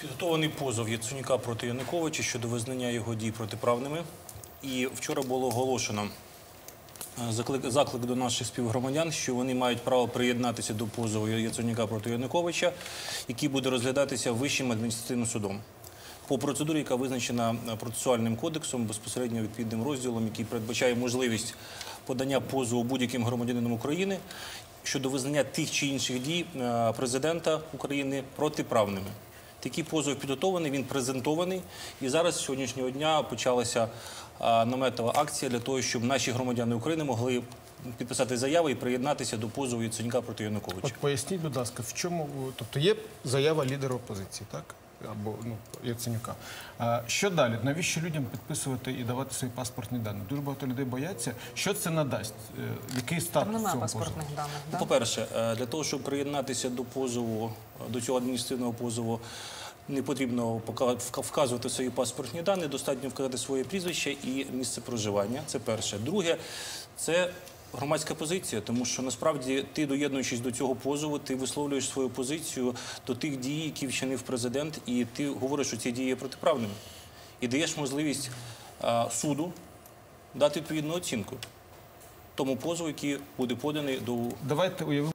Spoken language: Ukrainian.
Підготований позов Яценюка проти Януковича щодо визнання його дій протиправними. І вчора було оголошено е, заклик, заклик до наших співгромадян, що вони мають право приєднатися до позову Яценюка проти Януковича, який буде розглядатися Вищим адміністративним судом. По процедурі, яка визначена е, процесуальним кодексом, безпосередньо відповідним розділом, який передбачає можливість подання позову будь-яким громадянином України щодо визнання тих чи інших дій е, президента України протиправними. Такий позов підготовлений, він презентований. І зараз сьогоднішнього дня почалася наметова акція для того, щоб наші громадяни України могли підписати заяви і приєднатися до позову Яценюка проти Януковича. От поясніть, будь ласка, в чому тобто є заява лідера опозиції, так? Або ну Яценюка. А що далі? Навіщо людям підписувати і давати свої паспортні дані? Дуже багато людей бояться. Що це надасть? Е, Який статус Там немає цього паспортних позову? даних. Ну, Да? По-перше, е, для того, щоб приєднатися до позову, до цього адміністративного позову, не потрібно вказувати свої паспортні дані, достатньо вказати своє прізвище і місце проживання. Це перше. Друге, це громадська позиція, тому що насправді ти, доєднуючись до цього позову, ти висловлюєш свою позицію до тих дій, які вчинив президент, і ти говориш, що ці дії є протиправними. І даєш можливість а, суду дати відповідну оцінку тому позову, який буде поданий до Давайте уявимо.